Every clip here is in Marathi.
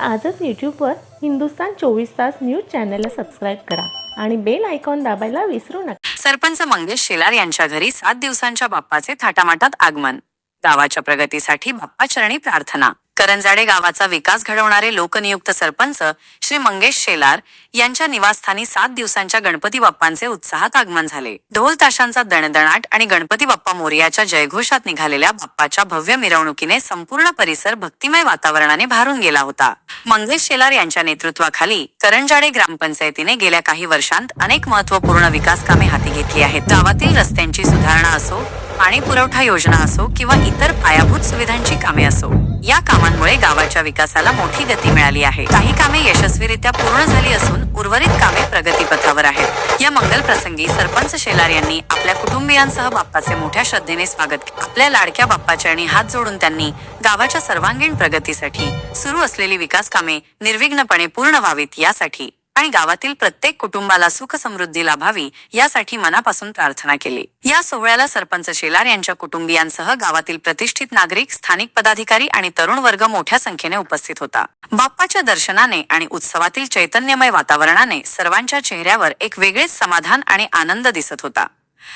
आजच यूट्यूबवर हिंदुस्तान चोवीस तास न्यूज चॅनलला सबस्क्राईब करा आणि बेल आयकॉन दाबायला विसरू नका. सरपंच मंगेश शेलार यांच्या घरी सात दिवसांच्या बाप्पाचे थाटामाटात आगमन. गावाच्या प्रगतीसाठी बाप्पाचरणी प्रार्थना. करंजाडे गावाचा विकास घडवणारे लोकनियुक्त सरपंच श्री मंगेश शेलार यांच्या निवासस्थानी सात दिवसांच्या गणपती बाप्पांचे उत्साहात आगमन झाले. ढोल ताशांचा दणदणाट आणि गणपती बाप्पा मोर्याच्या जयघोषात निघालेल्या बाप्पाच्या भव्य मिरवणुकीने संपूर्ण परिसर भक्तिमय वातावरणाने भारून गेला होता. मंगेश शेलार यांच्या नेतृत्वाखाली करंजाडे ग्रामपंचायतीने गेल्या काही वर्षांत अनेक महत्त्वपूर्ण विकास कामे हाती घेतली आहेत. गावातील रस्त्यांची सुधारणा असो पाणी पुरवठा योजना असो किंवा इतर पायाभूत सुविधांची कामे असो या काम कामांमुळे गावाच्या विकासाला मोठी गती मिळाली आहे. काही कामे यशस्वीरित्या पूर्ण झाली असून उर्वरित कामे प्रगतीपथावर आहेत. या मंगल प्रसंगी सरपंच शेलार यांनी आपल्या कुटुंबियांसह बाप्पाचे मोठ्या श्रद्धेने स्वागत केले. आपल्या लाडक्या बाप्पाचरणी हात जोडून त्यांनी गावाच्या सर्वांगीण प्रगतीसाठी सुरू असलेली विकास कामे निर्विघ्नपणे पूर्ण व्हावीत यासाठी आणि गावातील प्रत्येक कुटुंबाला सुख समृद्धी लाभावी यासाठी मनापासून प्रार्थना केली. या सोहळ्याला सरपंच शेलार यांच्या कुटुंबियांसह गावातील प्रतिष्ठित नागरिक स्थानिक पदाधिकारी आणि तरुण वर्ग मोठ्या संख्येने उपस्थित होता. बाप्पाच्या दर्शनाने आणि उत्सवातील चैतन्यमय वातावरणाने सर्वांच्या चेहऱ्यावर एक वेगळेच समाधान आणि आनंद दिसत होता.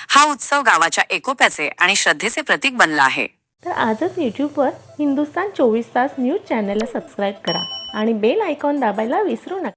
हा उत्सव गावाच्या एकोप्याचे आणि श्रद्धेचे प्रतीक बनला आहे. तर आजच यूट्यूबवर हिंदुस्तान चोवीस तास न्यूज चॅनलला सबस्क्राईब करा आणि बेल आयकॉन दाबायला विसरू नका.